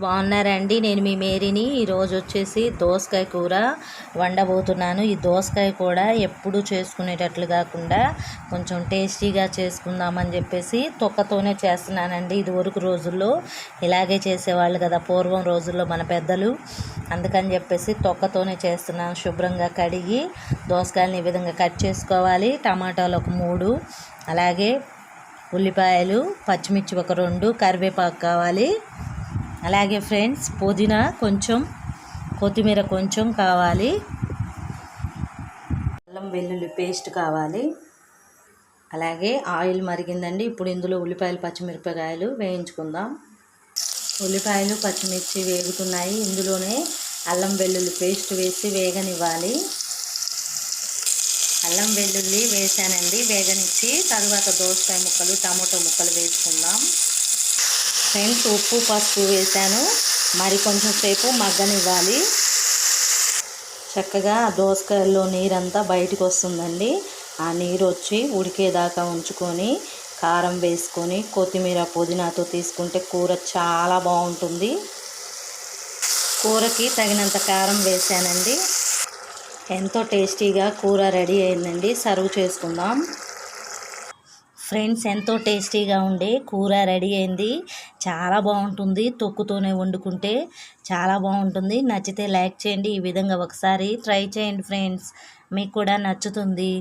బాగున్నారండి. నేను మీ మేరీని ఈరోజు వచ్చేసి దోసకాయ కూర వండబోతున్నాను. ఈ దోసకాయ కూడా ఎప్పుడు చేసుకునేటట్లు కాకుండా కొంచెం టేస్టీగా చేసుకుందామని చెప్పేసి తొక్కతోనే చేస్తున్నానండి. ఇది వరకు రోజుల్లో ఇలాగే చేసేవాళ్ళు కదా పూర్వం రోజుల్లో మన పెద్దలు. అందుకని చెప్పేసి తొక్కతోనే చేస్తున్నాను. శుభ్రంగా కడిగి దోసకాయలని ఈ విధంగా కట్ చేసుకోవాలి. టమాటాలు ఒక మూడు అలాగే ఉల్లిపాయలు పచ్చిమిర్చి ఒక రెండు కరివేపాకు కావాలి. అలాగే ఫ్రెండ్స్ పుదీనా కొంచెం కొత్తిమీర కొంచెం కావాలి. అల్లం వెల్లుల్లి పేస్ట్ కావాలి. అలాగే ఆయిల్ మరిగిందండి. ఇప్పుడు ఇందులో ఉల్లిపాయలు పచ్చిమిరపకాయలు వేయించుకుందాం. ఉల్లిపాయలు పచ్చిమిర్చి వేగుతున్నాయి. ఇందులోనే అల్లం వెల్లుల్లి పేస్ట్ వేసి వేగనివ్వాలి. అల్లం వెల్లుల్లి వేసానండి. వేగనిచ్చి తర్వాత దోసకాయ ముక్కలు టమాటో ముక్కలు వేసుకుందాం. ఫ్రెండ్స్ ఉప్పు పసుపు వేసాను. మరి కొంచెం సేపు మగ్గనివ్వాలి. చక్కగా దోసకాయల్లో నీరంతా బయటకు వస్తుందండి. ఆ నీరు వచ్చి ఉడికేదాకా ఉంచుకొని కారం వేసుకొని కొత్తిమీర పుదీనాతో తీసుకుంటే కూర చాలా బాగుంటుంది. కూరకి తగినంత కారం వేసానండి. ఎంతో టేస్టీగా కూర రెడీ అయిందండి. సర్వ్ చేసుకుందాం. ఫ్రెండ్స్ ఎంతో టేస్టీగా ఉండే కూర రెడీ అయింది. చాలా బాగుంటుంది తొక్కుతోనే వండుకుంటే. చాలా బాగుంటుంది. నచ్చితే లైక్ చేయండి. ఈ విధంగా ఒకసారి ట్రై చేయండి ఫ్రెండ్స్. మీకు కూడా నచ్చుతుంది.